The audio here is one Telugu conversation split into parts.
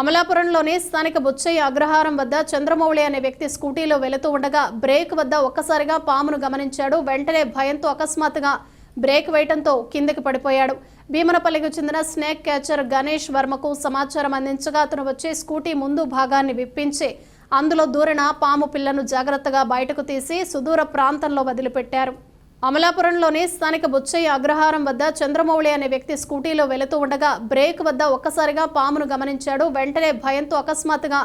అమలాపురంలోని స్థానిక బుచ్చయ్య అగ్రహారం వద్ద చంద్రమౌళి అనే వ్యక్తి స్కూటీలో వెళుతూ ఉండగా బ్రేక్ వద్ద ఒక్కసారిగా పామును గమనించాడు. వెంటనే భయంతో అకస్మాత్తుగా బ్రేక్ వేయడంతో కిందకి పడిపోయాడు. భీమనపల్లికి చెందిన స్నేక్ క్యాచర్ గణేష్ వర్మకు సమాచారం అందించగా అతను వచ్చి స్కూటీ ముందు భాగాన్ని విప్పించి అందులో దూరిన పాము పిల్లను జాగ్రత్తగా బయటకు తీసి సుదూర ప్రాంతంలో వదిలిపెట్టారు. అమలాపురంలోని స్థానిక బుచ్చయ్య అగ్రహారం వద్ద చంద్రమౌళి అనే వ్యక్తి స్కూటీలో వెళుతూ ఉండగా బ్రేక్ వద్ద ఒక్కసారిగా పామును గమనించాడు. వెంటనే భయంతో అకస్మాత్తుగా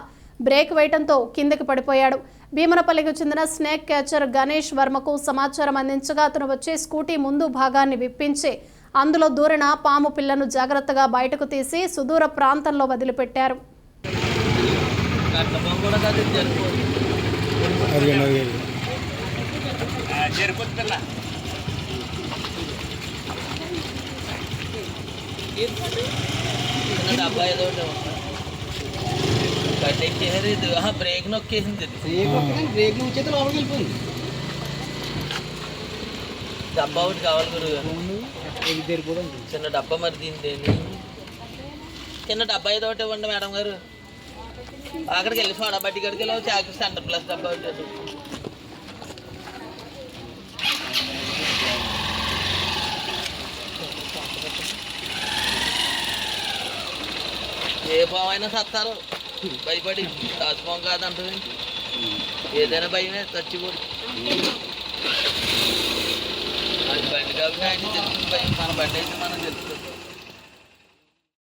బ్రేక్ వేయడంతో కిందకి పడిపోయాడు. భీమనపల్లికి చెందిన స్నేక్ క్యాచర్ గణేష్ వర్మకు సమాచారం అందించగా అతను వచ్చి స్కూటీ ముందు భాగాన్ని విప్పించి అందులో దూరిన పాము పిల్లను జాగ్రత్తగా బయటకు తీసి సుదూర ప్రాంతంలో వదిలిపెట్టారు. డబ్బా ఏదో ఒకటి ఉంది. బ్రేక్ నొక్కేసింది బ్రేక్ ఉంచేది లోపలికి వెళ్ళిపోయింది డబ్బా ఒకటి కావాలి గురువు ఇది చిన్న డబ్బా మరి దీని చిన్న డబ్బా ఏదో ఒకటి ఇవ్వండి మేడం గారు అక్కడికి వెళ్ళి సోడా బట్టి కడికి వెళ్ళి చాకి సెంటర్ ప్లస్ డబ్బా ఒకటి ఏ పామైనా సత్తారు. భయపడి దాచుకోం కాదంటుంది ఏదైనా భయమే చచ్చిపోడు. అది బండి కాబట్టి ఆయన తెలుస్తుంది భయం. మన బండి అయితే మనం తెలుస్తుంది